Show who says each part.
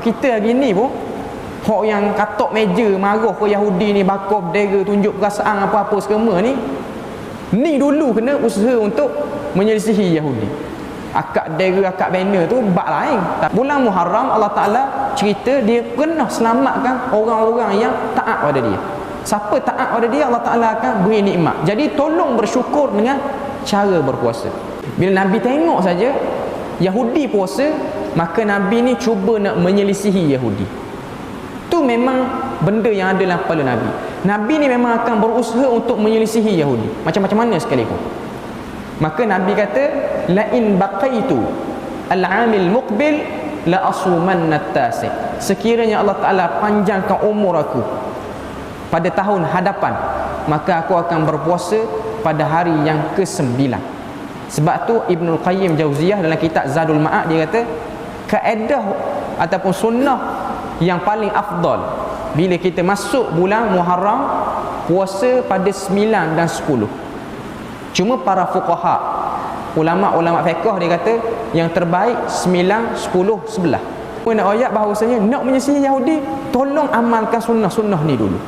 Speaker 1: kita hari ni pun Hak yang katok meja marah ke Yahudi ni bakar berdera tunjuk perasaan apa-apa semua ni Ni dulu kena usaha untuk menyelisihi Yahudi. Akak dera, akak banner tu bak lain. Bulan Muharram Allah Ta'ala cerita dia pernah selamatkan orang-orang yang taat pada dia. Siapa taat pada dia Allah Ta'ala akan beri nikmat. Jadi tolong bersyukur dengan cara berpuasa. Bila Nabi tengok saja Yahudi puasa Maka Nabi ni cuba nak menyelisihi Yahudi. Tu memang benda yang ada dalam kepala Nabi. Nabi ni memang akan berusaha untuk menyelisihi Yahudi. Macam-macam mana sekalipun Maka Nabi kata La'in baqaitu Al-amil muqbil La asuman natasi Sekiranya Allah Ta'ala panjangkan umur aku Pada tahun hadapan Maka aku akan berpuasa Pada hari yang ke-9 Sebab tu Ibnul Qayyim Jauziyah Dalam kitab Zadul Ma'ad Dia kata Kaedah Ataupun sunnah Yang paling afdal Bila kita masuk bulan Muharram Puasa pada 9 dan 10 Cuma para fuqaha ulama-ulama fiqh dia kata yang terbaik 9 10 11. Puan ayat bahawasanya nak menyisihi Yahudi tolong amalkan sunnah-sunnah ni dulu.